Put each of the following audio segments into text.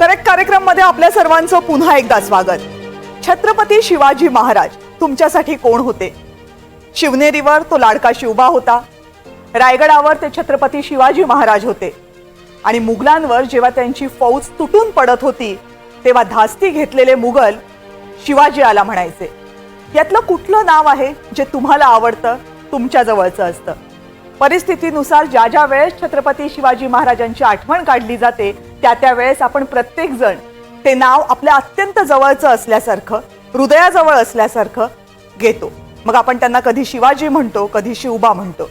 Correct कार्यक्रममध्ये आपल्या सर्वांचं पुन्हा एकदा स्वागत. छत्रपती शिवाजी महाराज तुमच्यासाठी कोण होते? शिवनेरीवर तो लाडका शिवबा होता. रायगडावर ते छत्रपती शिवाजी महाराज होते. आणि मुघलांवर जेव्हा त्यांची फौज तुटून पडत होती तेव्हा धास्ती घेतलेले मुघल शिवाजी आला म्हणायचे यातलं कुठलं नाव आहे जे तुम्हाला आवडतं? तुमच्या जवळचं असतं. परिस्थितीनुसार ज्या ज्या वेळेस छत्रपती शिवाजी महाराजांची आठवण काढली जाते त्या त्या वेळेस आपण प्रत्येक जण ते नाव आपल्या अत्यंत जवळचं असल्यासारखं हृदयाजवळ असल्यासारखं घेतो. मग आपण त्यांना कधी शिवाजी म्हणतो कधी शिवबा म्हणतो.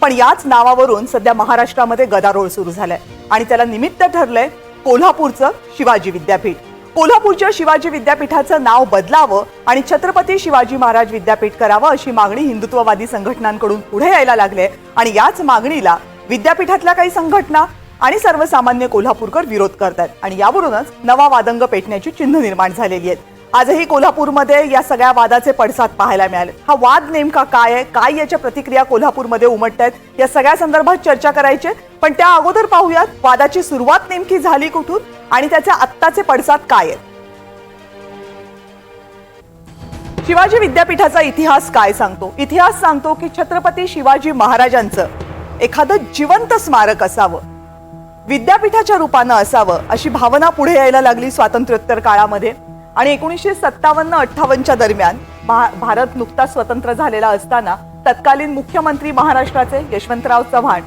पण याच नावावरून सध्या महाराष्ट्रामध्ये गदारोळ सुरू झालाय. आणि त्याला निमित्त ठरलंय कोल्हापूरचं शिवाजी विद्यापीठ. कोल्हापूरच्या शिवाजी विद्यापीठाचं नाव बदलावं आणि छत्रपती शिवाजी महाराज विद्यापीठ करावं अशी मागणी हिंदुत्ववादी संघटनांकडून पुढे यायला लागले आणि याच मागणीला विद्यापीठातल्या काही संघटना आणि सर्वसामान्य कोल्हापूरकर विरोध करतात. आणि यावरूनच नवा वादंग पेटण्याची चिन्ह निर्माण झालेली आहेत. आजही कोल्हापूरमध्ये या सगळ्या वादाचे पडसाद पाहायला मिळाले. हा वाद नेमका काय आहे? काय याच्या प्रतिक्रिया कोल्हापूरमध्ये उमटत आहेत या सगळ्या संदर्भात चर्चा करायची पण त्या अगोदर पाहूयात वादाची सुरुवात नेमकी झाली कुठून आणि त्याचे आत्ताचे पडसाद काय आहेत? शिवाजी विद्यापीठाचा इतिहास काय सांगतो? इतिहास सांगतो की छत्रपती शिवाजी महाराजांचं एखादं जिवंत स्मारक असावं विद्यापीठाच्या रूपानं असावं अशी भावना पुढे यायला लागली स्वातंत्र्योत्तर काळामध्ये. आणि एकोणीसशे सत्तावन्न अठ्ठावन्नच्या दरम्यान भा- भारत नुकताच स्वतंत्र झालेला असताना तत्कालीन मुख्यमंत्री महाराष्ट्राचे यशवंतराव चव्हाण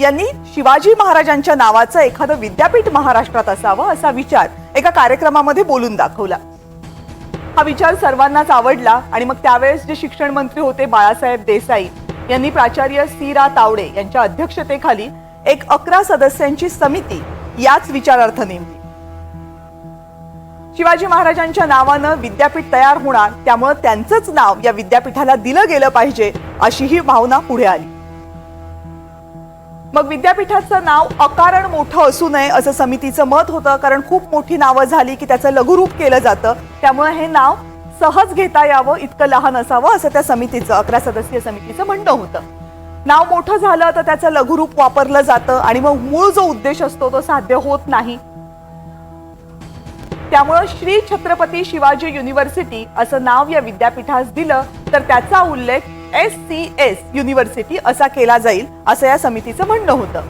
यांनी शिवाजी महाराजांच्या नावाचं एखादं विद्यापीठ महाराष्ट्रात असावं असा विचार एका कार्यक्रमामध्ये बोलून दाखवला. हा विचार सर्वांनाच आवडला आणि मग त्यावेळेस जे शिक्षण मंत्री होते बाळासाहेब देसाई यांनी प्राचार्य सी रा तावडे यांच्या अध्यक्षतेखाली एक अकरा सदस्यांची समिती याच विचारार्थ नेमली. शिवाजी महाराजांच्या नावानं विद्यापीठ तयार होणार त्यामुळं त्यांचंच नाव या विद्यापीठाला दिलं गेलं पाहिजे अशी ही भावना पुढे आली. मग विद्यापीठाचं नाव अकारण मोठं असू नये असं समितीचं मत होतं कारण खूप मोठी नावं झाली की त्याचं लघुरूप केलं जातं. त्यामुळे हे नाव सहज घेता यावं इतकं लहान असावं असं त्या समितीचं अकरा सदस्यीय समितीचं म्हणणं होतं. नाव मोठं झालं तर त्याचं लघुरूप वापरलं जातं आणि मग मूळ जो उद्देश असतो तो साध्य होत नाही. त्यामुळं श्री छत्रपती शिवाजी युनिव्हर्सिटी असं नाव या विद्यापीठास दिलं तर त्याचा उल्लेख एस सी एस युनिव्हर्सिटी असा केला जाईल असं या समितीचं म्हणणं होतं.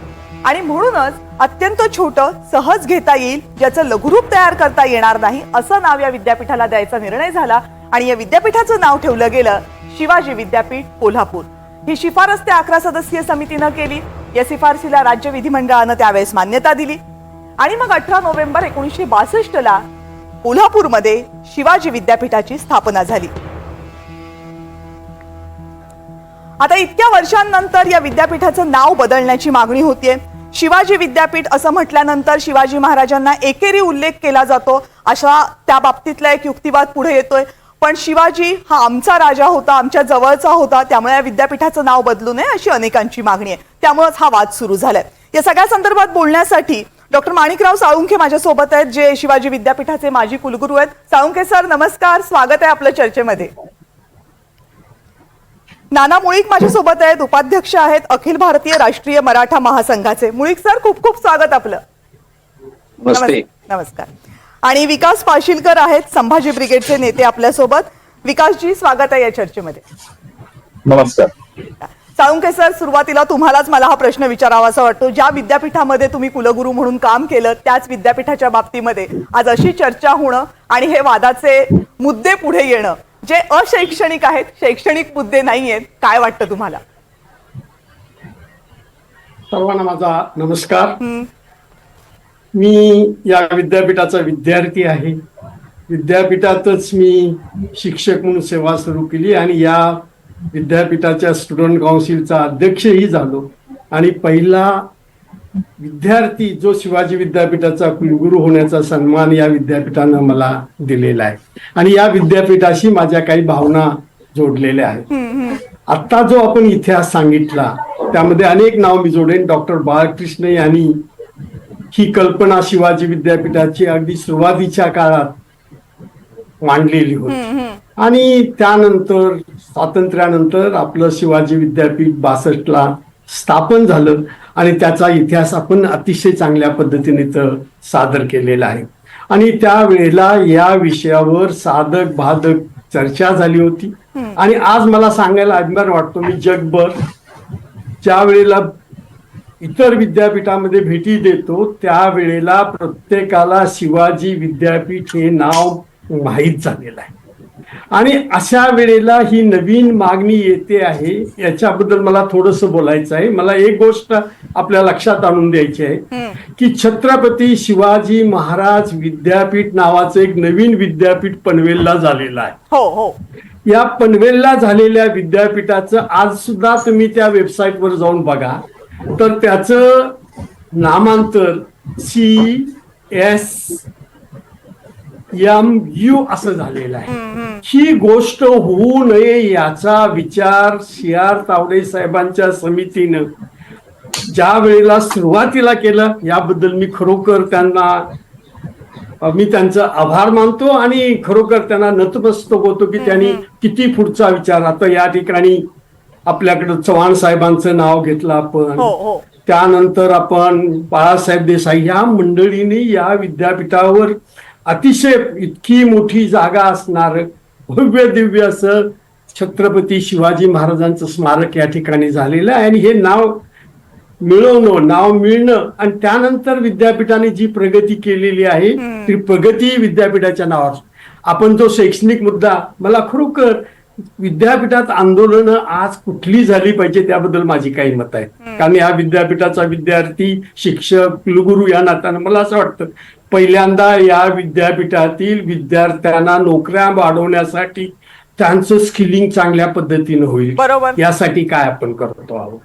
आणि म्हणूनच अत्यंत छोटं सहज घेता येईल ज्याचं लघुरूप तयार करता येणार नाही असं नाव या विद्यापीठाला द्यायचा निर्णय झाला आणि या विद्यापीठाचं नाव ठेवलं गेलं शिवाजी विद्यापीठ कोल्हापूर. ही शिफारस त्या अकरा सदस्यीय समितीनं केली. या शिफारसीला राज्य विधिमंडळानं त्यावेळेस मान्यता दिली. आणि मग अठरा नोव्हेंबर एकोणीसशे बासष्टला कोल्हापूरमध्ये शिवाजी विद्यापीठाची स्थापना झाली. आता इतक्या वर्षांनंतर या विद्यापीठाचं नाव बदलण्याची मागणी होतीये. शिवाजी विद्यापीठ असं म्हटल्यानंतर शिवाजी महाराजांना एकेरी उल्लेख केला जातो अशा त्या बाबतीतला एक युक्तिवाद पुढे येतोय. पण शिवाजी हा आमचा राजा होता आमच्या जवळचा होता त्यामुळे या विद्यापीठाचं नाव बदलू नये अशी अनेकांची मागणी आहे. त्यामुळेच हा वाद सुरू झालाय. या सगळ्या संदर्भात बोलण्यासाठी डॉक्टर माणिकराव साळुंखे माझ्यासोबत आहेत जे शिवाजी विद्यापीठाचे माजी कुलगुरू आहेत. साळुंखे सर नमस्कार. स्वागत आहे आपल्या चर्चेमध्ये. नाना मुळीक माझ्यासोबत आहेत उपाध्यक्ष आहेत अखिल भारतीय राष्ट्रीय मराठा महासंघाचे. मुळीक सर खूप खूप स्वागत आपलं. नमस्कार. आणि विकास पाशीलकर आहेत संभाजी ब्रिगेडचे नेते आपल्यासोबत. विकासजी स्वागत आहे या चर्चेमध्ये. नमस्कार. साळुंखे सर सुरुवातीला तुम्हालाच मला हा प्रश्न विचारावासा वाटतो. ज्या विद्यापीठामध्ये तुम्ही कुलगुरू म्हणून काम केलं त्याच विद्यापीठाच्या बाबतीमध्ये आज अशी चर्चा होणं आणि हे वादाचे मुद्दे पुढे येणं जे अशैक्षणिक आहेत शैक्षणिक मुद्दे नाही आहेत काय वाटतं तुम्हाला? सर्वांना माझा नमस्कार. मी या विद्यापीठाचा विद्यार्थी आहे. विद्यापीठातच मी शिक्षक म्हणून सेवा सुरू केली आणि या विद्यापीठाच्या स्टुडंट काउन्सिलचा अध्यक्षही झालो. आणि पहिला विद्यार्थी जो शिवाजी विद्यापीठाचा कुलगुरू होण्याचा सन्मान या विद्यापीठानं मला दिलेला आहे. आणि या विद्यापीठाशी माझ्या काही भावना जोडलेल्या आहेत. आता जो आपण इतिहास सांगितला त्यामध्ये अनेक नाव मी जोडेन. डॉक्टर बाळकृष्ण यांनी ही कल्पना शिवाजी विद्यापीठाची अगदी सुरुवातीच्या काळात मांडलेली होती. आणि त्यानंतर स्वातंत्र्यानंतर आपलं शिवाजी विद्यापीठ बासष्टला स्थापन झालं आणि त्याचा इतिहास आपण अतिशय चांगल्या पद्धतीने इथं सादर केलेला आहे. आणि त्यावेळेला या विषयावर साधक बाधक चर्चा झाली होती. आणि आज मला सांगायला अभिमान वाटतो मी जगभर ज्या वेळेला इतर विद्यापीठामध्ये भेटी देतो त्यावेळेला प्रत्येकाला शिवाजी विद्यापीठ हे नाव माहीत झालेलं आहे. आणि अशा वेळेला ही नवीन मागणी येते आहे याच्याबद्दल मला थोडंसं बोलायचं आहे. मला एक गोष्ट आपल्या लक्षात आणून द्यायची आहे की छत्रपती शिवाजी महाराज विद्यापीठ नावाचं एक नवीन विद्यापीठ पनवेलला झालेलं आहे. हो हो. या पनवेलला झालेल्या विद्यापीठाचं आज सुद्धा तुम्ही त्या वेबसाईटवर जाऊन बघा. तर त्याचं नामांतर सी एस एम यू असं झालेलं आहे. ही गोष्ट होऊ नये याचा विचार सी आर तावडे साहेबांच्या समितीनं ज्या वेळेला सुरुवातीला केलं याबद्दल मी खरोखर त्यांना मी त्यांचा आभार मानतो आणि खरोखर त्यांना नतमस्तक होतो की त्यांनी किती पुढचा विचार. आता या ठिकाणी आपल्याकडे चव्हाण साहेबांचं नाव घेतलं आपण. हो हो. त्यानंतर आपण बाळासाहेब देसाई या मंडळीने या विद्यापीठावर अतिशय इतकी मोठी जागा असणार भव्य दिव्य असं छत्रपती शिवाजी महाराजांचं स्मारक या ठिकाणी झालेलं आहे. आणि हे नाव मिळवणं नाव मिळणं आणि त्यानंतर विद्यापीठाने जी प्रगती केलेली आहे ती प्रगती विद्यापीठाच्या नावावर. आपण जो शैक्षणिक मुद्दा मला खरोखर विद्यापीठात आंदोलन आज कुठली झाली पाहिजे त्याबद्दल माझी काही मत आहे. कारण या विद्यापीठाचा विद्यार्थी शिक्षक कुलगुरू या नात्यानं मला असं वाटतं पहिल्यांदा या विद्यापीठातील विद्यार्थ्यांना नोकऱ्या वाढवण्यासाठी त्यांचं स्किलिंग चांगल्या पद्धतीनं होईल. बरोबर. यासाठी काय आपण करतो आहोत?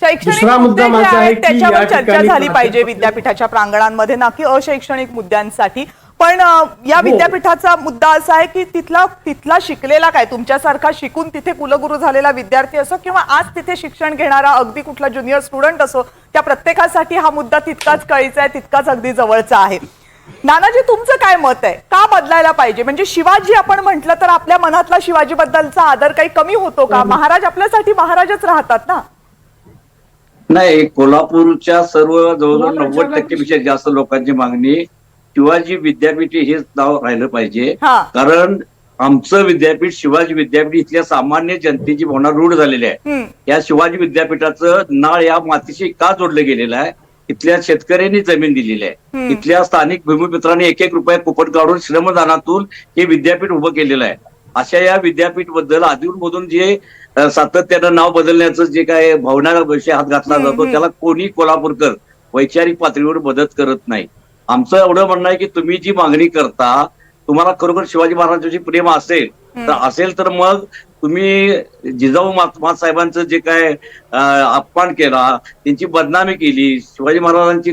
शैक्षणिक दुसरा मुद्दा त्याच्यावर या चर्चा झाली पाहिजे विद्यापीठाच्या प्रांगणांमध्ये ना की अशैक्षणिक मुद्द्यांसाठी. पण या हो. विद्यापीठाचा मुद्दा असा आहे की तिथला तिथला शिकलेला काय? तुमच्यासारखा शिकून तिथे कुलगुरू झालेला विद्यार्थी असो किंवा आज तिथे शिक्षण घेणारा अगदी कुठला ज्युनियर स्टुडंट असो त्या प्रत्येकासाठी हा मुद्दा तितकाच कळीचा आहे तितकाच अगदी जवळचा आहे. नानाजी तुमचं काय मत आहे? का बदलायला पाहिजे? म्हणजे शिवाजी आपण म्हटलं तर आपल्या मनातला शिवाजी बद्दलचा आदर काही कमी होतो का? महाराज आपल्यासाठी महाराजच राहतात ना? नाही कोल्हापूरच्या सर्व जवळजवळ नव्वद लक्षात टक्केपेक्षा जास्त लोकांची मागणी शिवाजी विद्यापीठ हेच नाव राहिलं पाहिजे. कारण आमचं विद्यापीठ शिवाजी विद्यापीठ इथल्या सामान्य जनतेची भावना रूढ झालेली आहे. या शिवाजी विद्यापीठाचं नाळ या मातीशी का जोडलं गेलेलं आहे? इथल्या शेतकऱ्यांनी जमीन दिलेली आहे. इथल्या स्थानिक भूमिपुत्रांनी एक एक रुपये कुपन काढून श्रमदानातून हे विद्यापीठ उभं केलेलं आहे. अशा या विद्यापीठबद्दल मधून जे सातत्यानं नाव बदलण्याचं जे काय भावना विषय हात घातला जातो. त्याला कोणी कोल्हापूरकर वैचारिक पातळीवर मदत करत नाही. आमचं एवढं म्हणणं आहे की तुम्ही जी मागणी करता तुम्हाला खरोखर शिवाजी महाराजांची प्रेम असेल तर असेल तर मग तुम्ही जिजाऊ साहेबांचं जे काय अपमान केला त्यांची बदनामी केली शिवाजी महाराजांची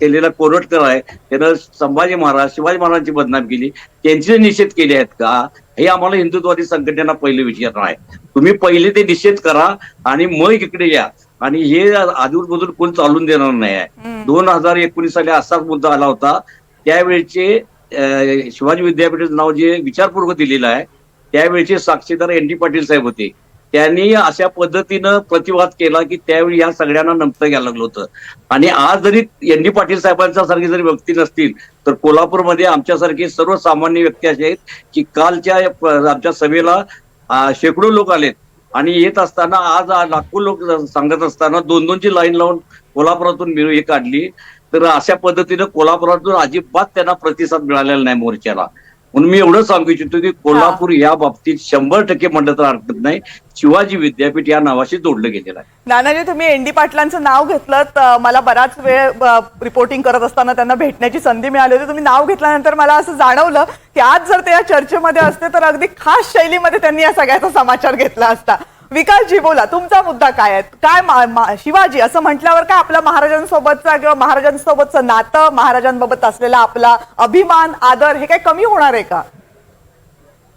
केलेला कोरटकर आहे त्यानं संभाजी महाराज शिवाजी महाराजांची बदनामी केली. त्यांचे निषेध केले आहेत का हे आम्हाला हिंदुत्वादी संघटनेला पहिले विचारणं आहे. तुम्ही पहिले ते निषेध करा आणि मग इकडे या. आणि हे आजून मधून कोण चालून देणार नाही आहे. दोन हजार एकोणीस साली असाच मुद्दा आला होता. त्यावेळेचे शिवाजी विद्यापीठाचं नाव जे विचारपूर्वक दिलेलं आहे त्यावेळेचे साक्षीदार एन डी पाटील साहेब होते. त्यांनी अशा पद्धतीनं प्रतिवाद केला की त्यावेळी या सगळ्यांना नमतं घ्यायला लागलं होतं. आणि आज जरी एन डी पाटील साहेबांच्या सारखी जरी व्यक्ती नसतील तर कोल्हापूरमध्ये आमच्यासारखे सर्वसामान्य व्यक्ती असे आहेत की कालच्या आमच्या सभेला शेकडो लोक आलेत. आणि येत असताना आज लाखो लोक सांगत असताना दोन दोनची लाईन लावून कोल्हापुरातून मिळू हे काढली. तर अशा पद्धतीनं कोल्हापुरातून अजिबात त्यांना प्रतिसाद मिळालेला नाही मोर्चाला. म्हणून मी एवढं सांगू इच्छितो की कोल्हापूर या बाबतीत शंभर टक्के म्हणलं तर हरकत नाही. शिवाजी विद्यापीठ या नावाशी जोडलं गेलेलं आहे. नानाजी तुम्ही एनडी पाटलांचं नाव घेतलं तर मला बराच वेळ रिपोर्टिंग करत असताना त्यांना भेटण्याची संधी मिळाली होती. तुम्ही नाव घेतल्यानंतर मला असं जाणवलं की आज जर ते या चर्चेमध्ये असते तर अगदी खास शैलीमध्ये त्यांनी या सगळ्याचा समाचार घेतला असता. विकासजी बोला तुमचा मुद्दा काय आहे? काय शिवाजी असं म्हटल्यावर काय आपल्या महाराजांसोबतचा किंवा महाराजांसोबतचं नातं महाराजांबाबत असलेला आपला अभिमान आदर हे काय कमी होणार आहे का?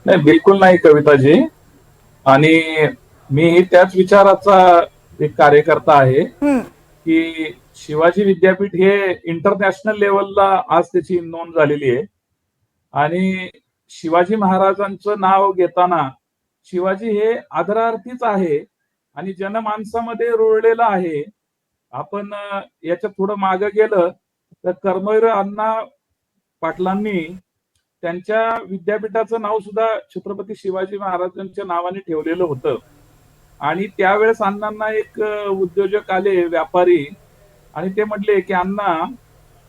नाही बिलकुल नाही कविताजी. आणि मी त्याच विचाराचा एक कार्यकर्ता आहे की शिवाजी विद्यापीठ हे इंटरनॅशनल लेवलला आज त्याची नोंद झालेली आहे. आणि शिवाजी महाराजांचं नाव घेताना शिवाजी हे आदरार्थीच आहे आणि जनमानसामध्ये रुळलेलं आहे. आपण याच्या याच्यात थोडं मागं गेलं तर कर्मवीर अण्णा पाटलांनी त्यांच्या विद्यापीठाचं नाव सुद्धा छत्रपती शिवाजी महाराजांच्या नावाने ठेवलेलं होतं. आणि त्यावेळेस अण्णांना एक उद्योजक आले व्यापारी. आणि ते म्हटले की अण्णा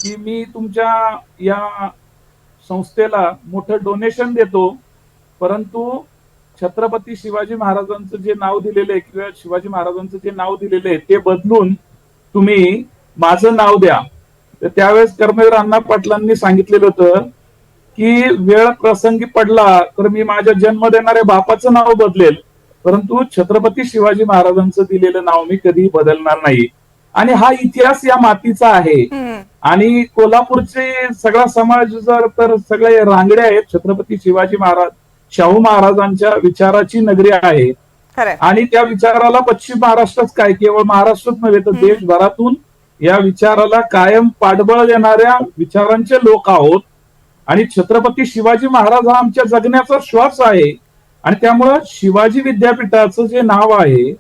की मी तुमच्या या संस्थेला मोठं डोनेशन देतो परंतु छत्रपती शिवाजी महाराजांचं जे नाव दिलेलं आहे किंवा शिवाजी महाराजांचं जे नाव दिलेलं आहे ते बदलून तुम्ही माझं नाव द्या. तर त्यावेळेस कर्मवीर अण्णा पाटलांनी सांगितलेलं होतं की वेळ प्रसंगी पडला तर मी माझ्या जन्म देणाऱ्या बापाचं नाव बदलेल परंतु छत्रपती शिवाजी महाराजांचं दिलेलं नाव मी कधी बदलणार नाही. आणि हा इतिहास या मातीचा आहे. आणि कोल्हापूरचे सगळा समाज जर तर सगळे रांगडे आहेत छत्रपती शिवाजी महाराज शाहू महाराजांच्या विचाराची नगरी आहे. आणि त्या विचाराला पश्चिम महाराष्ट्रच काय? केवळ महाराष्ट्रच नव्हे तर देशभरातून या विचाराला कायम पाठबळ देणाऱ्या विचारांचे लोक आहोत. आणि छत्रपती शिवाजी महाराज हा आमच्या जगण्याचा श्वास आहे. आणि त्यामुळं शिवाजी विद्यापीठाचं जे नाव आहे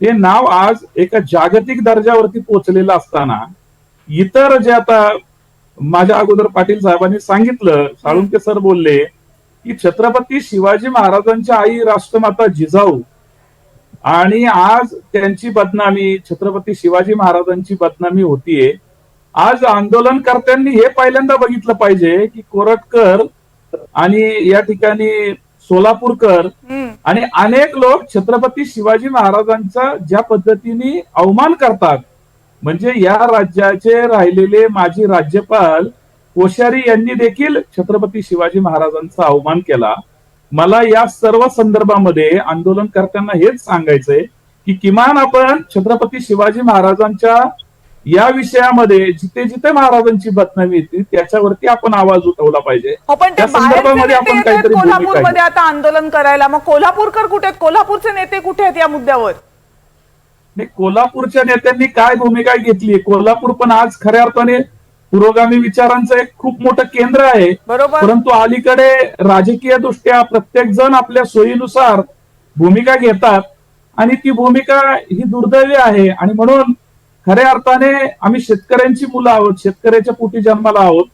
ते नाव आज एका जागतिक दर्जावरती पोहोचलेलं असताना इतर जे आता माझ्या अगोदर पाटील साहेबांनी सांगितलं साळुंके सर बोलले की छत्रपती शिवाजी महाराजांच्या आई राष्ट्रमाता जिजाऊ आणि आज त्यांची बदनामी छत्रपती शिवाजी महाराजांची बदनामी होतीये आज आंदोलनकर्त्यांनी हे पहिल्यांदा बघितलं पाहिजे की कोरटकर आणि या ठिकाणी सोलापूरकर. आणि अनेक लोक छत्रपती शिवाजी महाराजांचा ज्या पद्धतीने अवमान करतात म्हणजे या राज्याचे राहिलेले माजी राज्यपाल कोश्यारी यांनी देखील छत्रपती शिवाजी महाराजांचा अवमान केला. मला या सर्व संदर्भामध्ये आंदोलनकर्त्यांना हेच सांगायचंय की किमान आपण छत्रपती शिवाजी महाराजांच्या या विषयामध्ये जिथे जिथे महाराजांची बदनामी येते त्याच्यावरती आपण आवाज उठवला पाहिजे. हो त्या संदर्भामध्ये आपण काहीतरी कोल्हापूरमध्ये आता आंदोलन करायला मग कोल्हापूरकर कुठे आहेत? कोल्हापूरचे नेते कुठे आहेत या मुद्द्यावर? नाही कोल्हापूरच्या नेत्यांनी काय भूमिका घेतली? कोल्हापूर पण आज खऱ्या अर्थाने पुरोगामी विचारांचं एक खूप मोठं केंद्र आहे. परंतु अलीकडे राजकीय दृष्ट्या प्रत्येक जण आपल्या सोयीनुसार भूमिका घेतात आणि ती भूमिका ही दुर्दैवी आहे. आणि म्हणून खऱ्या अर्थाने आम्ही शेतकऱ्यांची मुलं आहोत शेतकऱ्याच्या पोटी जन्माला आहोत.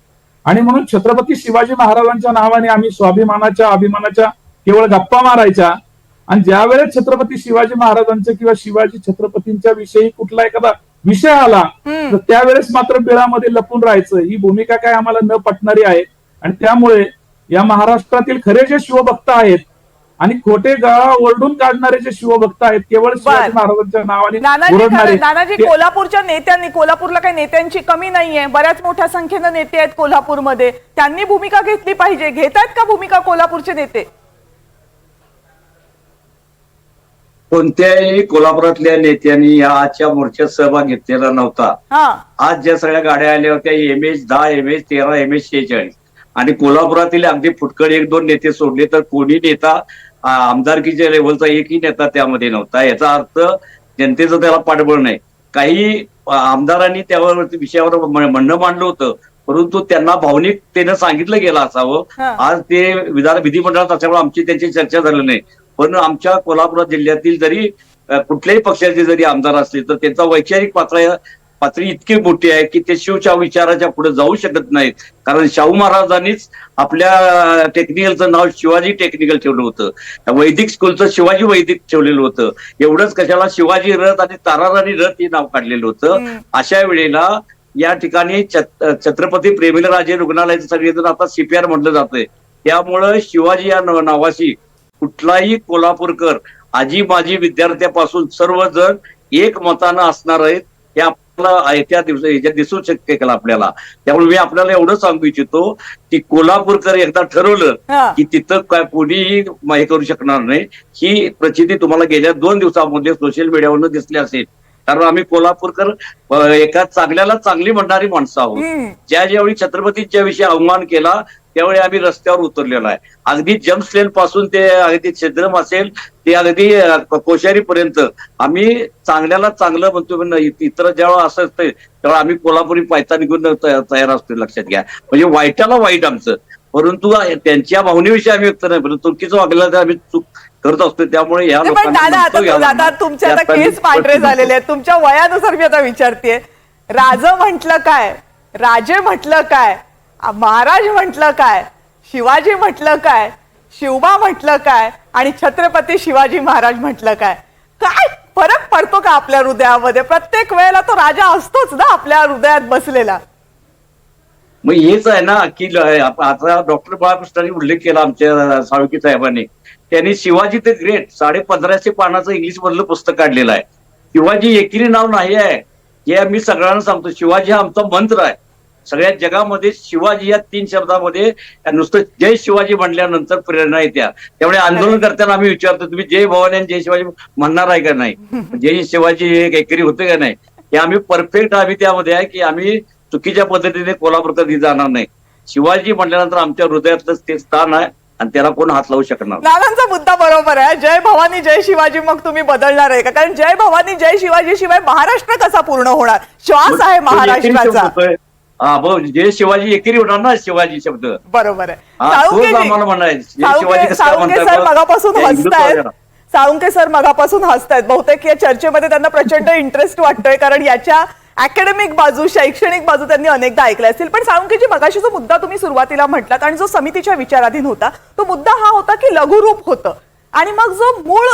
आणि म्हणून छत्रपती शिवाजी महाराजांच्या नावाने आम्ही स्वाभिमानाच्या अभिमानाच्या केवळ गप्पा मारायच्या. आणि ज्या वेळेस छत्रपती शिवाजी महाराजांचे किंवा शिवाजी छत्रपतींच्या विषयी कुठला एखादा विषय आला. तर त्यावेळेस मात्र बिळामध्ये लपून राहायचं. ही भूमिका काय आम्हाला न पटणारी आहे. आणि त्यामुळे या महाराष्ट्रातील खरे जे शिवभक्त आहेत आणि खोटे गळा ओरडून काढणारे जे शिवभक्त आहेत केवळ शिवाजी महाराजांच्या नावाने नानाजी कोल्हापूरच्या नेत्यांनी कोल्हापूरला काही नेत्यांची कमी नाहीये. बऱ्याच मोठ्या संख्येनं नेते आहेत कोल्हापूरमध्ये. त्यांनी भूमिका घेतली पाहिजे. घेत आहेत का भूमिका कोल्हापूरचे नेते? कोणत्याही कोल्हापुरातल्या नेत्यांनी या आजच्या मोर्चात सहभाग घेतलेला नव्हता. आज ज्या सगळ्या गाड्या आल्या होत्या एम एच दहा एम एच तेरा एम एच शेहेचाळीस. आणि कोल्हापुरातील अगदी फुटकळ एक दोन नेते सोडले तर कोणी नेता आमदारकीच्या लेवलचा एकही नेता त्यामध्ये नव्हता. याचा अर्थ जनतेचं त्याला पाठबळ नाही. काही आमदारांनी त्यावर विषयावर म्हणणं मांडलं होतं. परंतु त्यांना भावनिकतेनं सांगितलं गेलं असावं. आज ते विधान विधिमंडळात असल्यामुळे आमची त्यांची चर्चा झाली नाही. पण आमच्या कोल्हापूर जिल्ह्यातील जरी कुठल्याही पक्षाचे जरी आमदार असले तर त्यांचा वैचारिक पातळी पातळी इतकी मोठी आहे की ते शिवच्या विचाराच्या पुढे जाऊ शकत नाहीत. कारण शाहू महाराजांनीच आपल्या टेक्निकलचं नाव शिवाजी टेक्निकल ठेवलं होतं. वैदिक स्कूलचं शिवाजी वैदिक ठेवलेलं होतं. एवढंच कशाला शिवाजी रथ आणि ताराराणी रथ हे नाव काढलेलं होतं. अशा वेळेला या ठिकाणी छत- छत्रपती प्रेमिलराजे रुग्णालयाचं सगळेजण आता सीपीआर म्हटलं जातंय. त्यामुळं शिवाजी या नाव- नावाशी कुठलाही कोल्हापूरकर आजी माजी विद्यार्थ्यापासून सर्वजण एक मतानं असणार आहेत हे आपल्याला येत्या दिवस दिसू शकेल आपल्याला. त्यामुळे मी आपल्याला एवढं सांगू इच्छितो की कोल्हापूरकर एकदा ठरवलं की तिथं काय कोणीही हे करू शकणार नाही. ही प्रचिती तुम्हाला गेल्या दोन दिवसामध्ये सोशल मीडियावरनं दिसली असेल. कारण आम्ही कोल्हापूरकर एका चांगल्याला चांगली म्हणणारी माणसं आहोत. ज्या ज्यावेळी छत्रपतींच्या विषयी अवमान केला त्यावेळी आम्ही रस्त्यावर उतरलेलो आहे. अगदी जम्प लेन पासून ते अगदी छद्रम असेल ते अगदी कोश्यारी पर्यंत आम्ही चांगल्याला चांगलं म्हणतो इतर जेव्हा असं असतं तेव्हा आम्ही कोल्हापुरी पायता निघून त- तयार असतो लक्षात घ्या. म्हणजे वाईटाला वाईट आमचं. परंतु त्यांच्या भावनेविषयी आम्ही व्यक्त नाही परंतु चुकीचं वागलं तर आम्ही चूक करत असतो त्यामुळे या पण दादा आता म्हणतो तू- याला आता केस पांढरे झालेले आहेत. तुमच्या वयानुसार मी आता विचारते राज म्हटलं काय? राजे म्हटलं काय? महाराज म्हटलं काय? शिवाजी म्हटलं काय? शिवबा म्हटलं काय? आणि छत्रपती शिवाजी महाराज म्हटलं काय? काय? फरक पडतो का आपल्या हृदयामध्ये? प्रत्येक वेळेला तो राजा असतोच ना आपल्या हृदयात बसलेला. मग हेच आहे ना की आता डॉक्टर बाळकृष्णांनी उल्लेख केला आमच्या साळुकी साहेबांनी. त्यांनी शिवाजी द ग्रेट साडे पंधराशे पानाचं इंग्लिश मधलं पुस्तक काढलेलं आहे. शिवाजी एकेरी नाव नाही आहे. हे मी सगळ्यांना सांगतो. शिवाजी हा आमचा मंत्र आहे. सगळ्या जगामध्ये शिवाजी या तीन शब्दामध्ये नुसतं जय शिवाजी म्हणल्यानंतर प्रेरणा येत्या. त्यामुळे आंदोलन करताना आम्ही विचारतो तुम्ही जय भवानी आणि जय शिवाजी म्हणणार आहे का नाही? जय शिवाजी हे एकरी होते का नाही? हे आम्ही परफेक्ट आम्ही त्यामध्ये आहे की आम्ही चुकीच्या पद्धतीने कोल्हापूर कधी जाणार नाही. शिवाजी म्हटल्यानंतर आमच्या हृदयातलं ते स्थान आहे. आणि त्याला कोण हात लावू शकणार. नानांचा मुद्दा बरोबर आहे. जय भवानी जय शिवाजी मग तुम्ही बदलणार आहे का? कारण जय भवानी जय शिवाजी शिवाय महाराष्ट्र कसा पूर्ण होणार? श्वास आहे महाराष्ट्राचा. हा जय शिवाजी एकेरी होणार ना शिवाजी शब्द. बरोबर आहे. साळुंके सर. मगापासून हसतायत. साळुंके सर मगापासून हसतायत. बहुतेक या चर्चेमध्ये त्यांना प्रचंड इंटरेस्ट वाटतोय कारण याच्या अकॅडमिक बाजू शैक्षणिक बाजू त्यांनी अनेकदा ऐकल्या असतील. पण साळुंकेजी मगाशी जो मुद्दा तुम्ही सुरुवातीला म्हटलात आणि जो समितीच्या विचाराधीन होता तो मुद्दा हा होता की लघुरूप होतं. आणि मग जो मूळ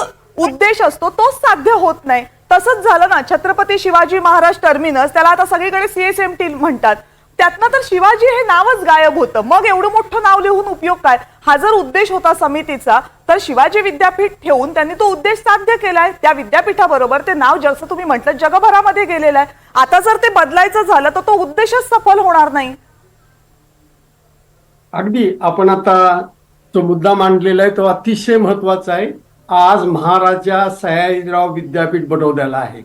उद्देश असतो तोच साध्य होत नाही. तसंच झालं ना छत्रपती शिवाजी महाराज टर्मिनस त्याला आता सगळीकडे सीएसएमटी म्हणतात. त्यातनं तर शिवाजी हे नावच गायब होतं. मग एवढं मोठं नाव लिहून उपयोग काय? हा जर उद्देश होता समितीचा तर शिवाजी विद्यापीठ ठेवून त्यांनी तो उद्देश साध्य केलाय. त्या विद्यापीठाबरोबर ते नाव जसं तुम्ही म्हटलं जगभरामध्ये गेलेलं आहे आता जर ते बदलायचं झालं तर तो उद्देशच सफल होणार नाही. अगदी. आपण आता जो मुद्दा मांडलेला आहे तो अतिशय महत्त्वाचा आहे. आज महाराजा सयाजीराव विद्यापीठ बनवलेलं आहे.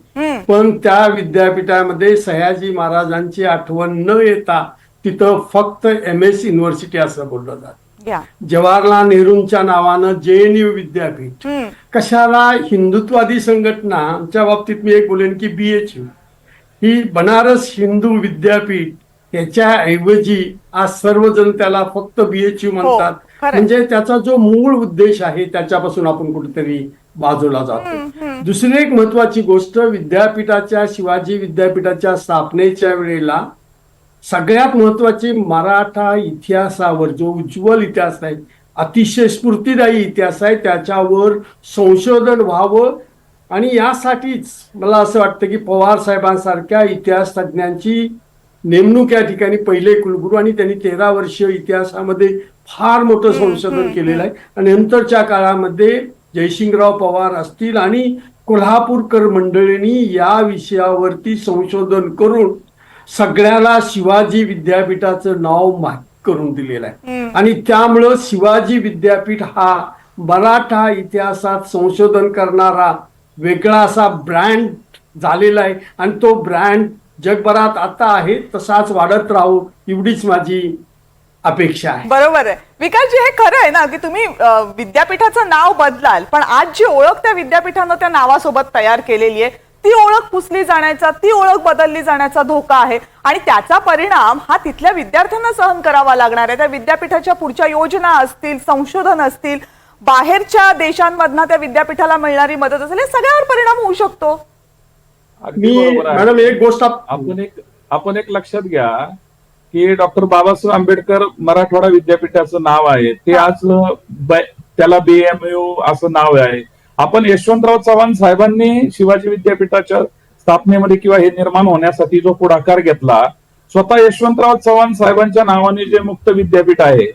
पण त्या विद्यापीठामध्ये सयाजी महाराजांची आठवण न येता तिथं फक्त एम एस युनिव्हर्सिटी असं बोललं जातं. जवाहरलाल नेहरूंच्या नावानं जे एन यू विद्यापीठ. कशाला हिंदुत्वादी संघटना आमच्या बाबतीत मी एक बोलेन की बी एच यू ही बनारस हिंदू विद्यापीठ याच्याऐवजी आज सर्वजण त्याला फक्त बी एच यू म्हणतात. म्हणजे त्याचा जो मूळ उद्देश आहे त्याच्यापासून आपण कुठेतरी बाजूला जातो दुसरी एक महत्वाची गोष्ट विद्यापीठाच्या शिवाजी विद्यापीठाच्या स्थापनेच्या वेळेला सगळ्यात महत्वाची मराठा इतिहासावर जो उज्ज्वल इतिहास आहे अतिशय स्फूर्तिदायी इतिहास आहे त्याच्यावर संशोधन व्हावं. आणि यासाठीच मला असं वाटतं की पवार साहेबांसारख्या इतिहास तज्ज्ञांची नेमणूक या ठिकाणी पहिले कुलगुरू आणि त्यांनी तेरा वर्ष इतिहासामध्ये फार मोठं संशोधन केलेलं आहे. आणि नंतरच्या काळामध्ये जयसिंगराव पवार असतील आणि कोल्हापूरकर मंडळींनी या विषयावरती संशोधन करून सगळ्याला शिवाजी विद्यापीठाचं नाव माहीत करून दिलेलं आहे. आणि त्यामुळं शिवाजी विद्यापीठ हा मराठा इतिहासात संशोधन करणारा वेगळा असा ब्रँड झालेला आहे. आणि तो ब्रँड जगभरात आता आहे तसाच वाढत राहू एवढीच माझी अपेक्षा आहे. बरोबर आहे. विकासजी हे खरं आहे ना की तुम्ही विद्यापीठाचं नाव बदलाल पण आज जी ओळख त्या विद्यापीठानं त्या नावासोबत तयार केलेली आहे ती ओळख पुसली जाण्याचा ती ओळख बदलली जाण्याचा धोका आहे. आणि त्याचा परिणाम हा तिथल्या विद्यार्थ्यांना सहन करावा लागणार आहे. त्या विद्यापीठाच्या पुढच्या योजना असतील संशोधन असतील बाहेरच्या देशांमधनं त्या विद्यापीठाला मिळणारी मदत असेल या सगळ्यावर परिणाम होऊ शकतो. मी. मॅडम एक गोष्ट आप- आपण एक आपण एक लक्षात घ्या की डॉक्टर बाबासाहेब आंबेडकर मराठवाडा विद्यापीठाचं नाव आहे. ते आज ब- त्याला बीएमयू असं नाव आहे. आपण यशवंतराव चव्हाण साहेबांनी शिवाजी विद्यापीठाच्या स्थापनेमध्ये किंवा हे निर्माण होण्यासाठी जो पुढाकार घेतला स्वतः यशवंतराव चव्हाण साहेबांच्या नावाने जे मुक्त विद्यापीठ आहे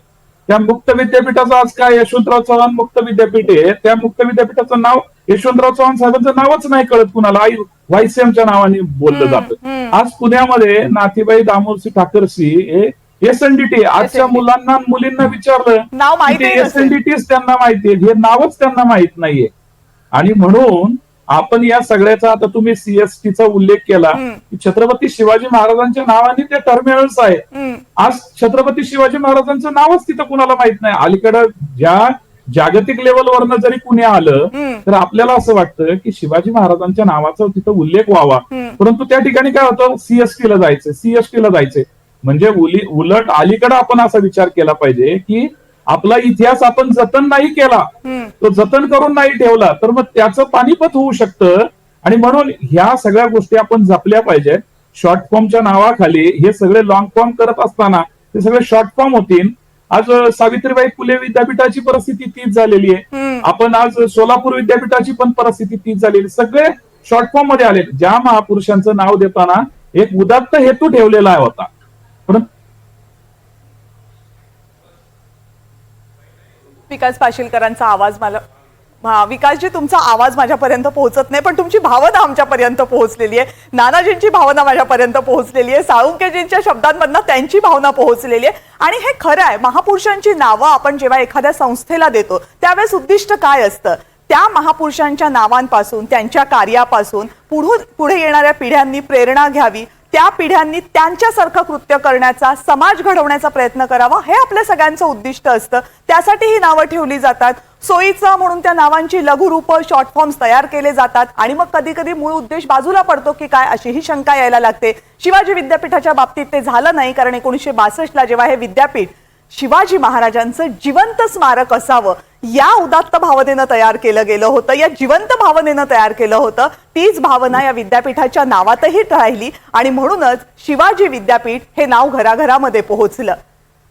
त्या मुक्त विद्यापीठाचं आज काय? यशवंतराव चव्हाण मुक्त विद्यापीठ आहे. त्या मुक्त विद्यापीठाचं नाव यशवंतराव चव्हाण साहेबांचं नावच नाही कळत कुणाला. आई वायसीएमच्या नावाने बोललं जातं. आज पुण्यामध्ये नाथीबाई दामोदरसी ठाकरसी हे एसएनडीटी आजच्या. मुलांना मुलींना विचारलं नसेल. एसएनडीटीच त्यांना माहिती आहे. हे नावच त्यांना माहीत नाहीये. आणि म्हणून आपण या सगळ्याचा आता तुम्ही सीएसटीचा उल्लेख केला. की छत्रपती शिवाजी महाराजांच्या नावाने ते टर्मिनल्स आहेत हम्म. आज छत्रपती शिवाजी महाराजांचं नावच तिथं कुणाला माहीत नाही अलीकडं ज्या जागतिक लेवलवरनं जरी कुणी आलं. तर आपल्याला असं वाटतं की शिवाजी महाराजांच्या नावाचा तिथं उल्लेख व्हावा. परंतु त्या ठिकाणी काय होतं सीएसटी ला जायचं सीएसटी ला जायचंय म्हणजे उली- उलट अलीकडे आपण असा विचार केला पाहिजे की आपला इतिहास आपण जतन नाही केला. तो जतन करून नाही ठेवला तर मग त्याचं पानिपत होऊ शकतं. आणि म्हणून ह्या सगळ्या गोष्टी आपण जपल्या पाहिजेत. शॉर्ट फॉर्मच्या नावाखाली हे सगळे लॉंग फॉर्म करत असताना ते सगळे शॉर्ट फॉर्म होतील. आज सावित्रीबाई फुले विद्यापीठाची परिस्थिती तीच झालेली आहे. आपण आज सोलापूर विद्यापीठाची पण परिस्थिती तीच झालेली सगळे शॉर्ट फॉर्ममध्ये आले ज्या महापुरुषांचं नाव देताना एक उदात्त हेतू ठेवलेला होता. परंतु विकास पाशीलकरांचा आवाज मला हा विकासजी तुमचा आवाज माझ्यापर्यंत पोहोचत नाही पण तुमची भावना आमच्यापर्यंत पोहोचलेली आहे. नानाजींची भावना माझ्यापर्यंत पोहोचलेली आहे. साळुंकेजींच्या शब्दांमधनं त्यांची भावना पोहोचलेली आहे. आणि हे खरं आहे महापुरुषांची नावं आपण जेव्हा एखाद्या संस्थेला देतो त्यावेळेस उद्दिष्ट काय असतं? त्या महापुरुषांच्या नावांपासून त्यांच्या कार्यापासून पुढून पुढे येणाऱ्या पिढ्यांनी प्रेरणा घ्यावी. त्या पिढ्यांनी त्यांच्यासारखं कृत्य करण्याचा समाज घडवण्याचा प्रयत्न करावा हे आपल्या सगळ्यांचं उद्दिष्ट असतं. त्यासाठी ही नावं ठेवली जातात. सोयीचं म्हणून त्या नावांची लघुरूपं शॉर्ट फॉर्म्स तयार केले जातात. आणि मग कधी कधी मूळ उद्देश बाजूला पडतो की काय अशी ही शंका यायला लागते. शिवाजी विद्यापीठाच्या बाबतीत ते झालं नाही कारण एकोणीसशे बासष्टला जेव्हा हे विद्यापीठ शिवाजी महाराजांचं जिवंत स्मारक असावं या उदात्त भावनेनं तयार केलं गेलं होतं. या जिवंत भावनेनं तयार केलं होतं. तीच भावना या विद्यापीठाच्या नावातही राहिली आणि म्हणूनच शिवाजी विद्यापीठ हे नाव घराघरामध्ये पोहोचलं.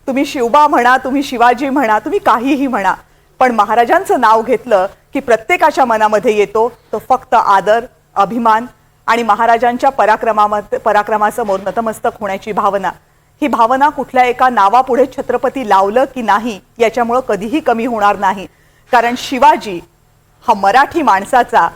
तुम्ही शिवबा म्हणा तुम्ही शिवाजी म्हणा तुम्ही काहीही म्हणा पण महाराजांचं नाव घेतलं की प्रत्येकाच्या मनामध्ये येतो तो फक्त आदर अभिमान आणि महाराजांच्या पराक्रमामध्ये पराक्रमासमोर नतमस्तक होण्याची भावना. ही भावना कुठल्या एका नावापुढे छत्रपती लावलं की नाही याच्यामुळं कधीही कमी होणार नाही. कारण शिवाजी हा मराठी माणसाचा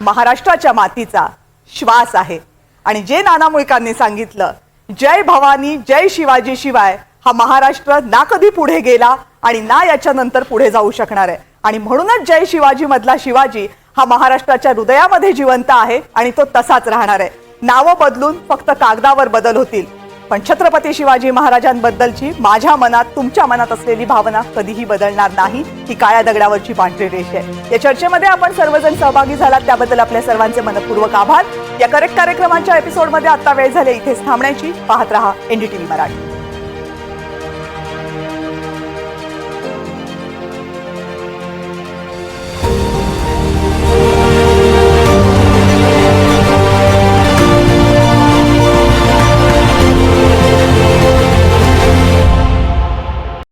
महाराष्ट्राच्या मातीचा श्वास आहे. आणि जे नाना मुळकांनी सांगितलं जय भवानी जय शिवाजी शिवाय हा महाराष्ट्र ना कधी पुढे गेला आणि ना याच्यानंतर पुढे जाऊ शकणार आहे. आणि म्हणूनच जय शिवाजी मधला शिवाजी हा महाराष्ट्राच्या हृदयामध्ये जिवंत आहे आणि तो तसाच राहणार आहे. नावं बदलून फक्त कागदावर बदल होतील. पण छत्रपती शिवाजी महाराजांबद्दलची माझ्या मनात तुमच्या मनात असलेली भावना कधीही बदलणार नाही. ही काळ्या दगडावरची पांढरी रेष आहे. या चर्चेमध्ये आपण सर्वजण सहभागी झालात. त्याबद्दल आपल्या सर्वांचे मनपूर्वक आभार. या करेक्ट कार्यक्रमाच्या एपिसोडमध्ये आता वेळ झाले. इथेच थांबण्याची. पाहत रहा एनडीटीव्ही मराठी.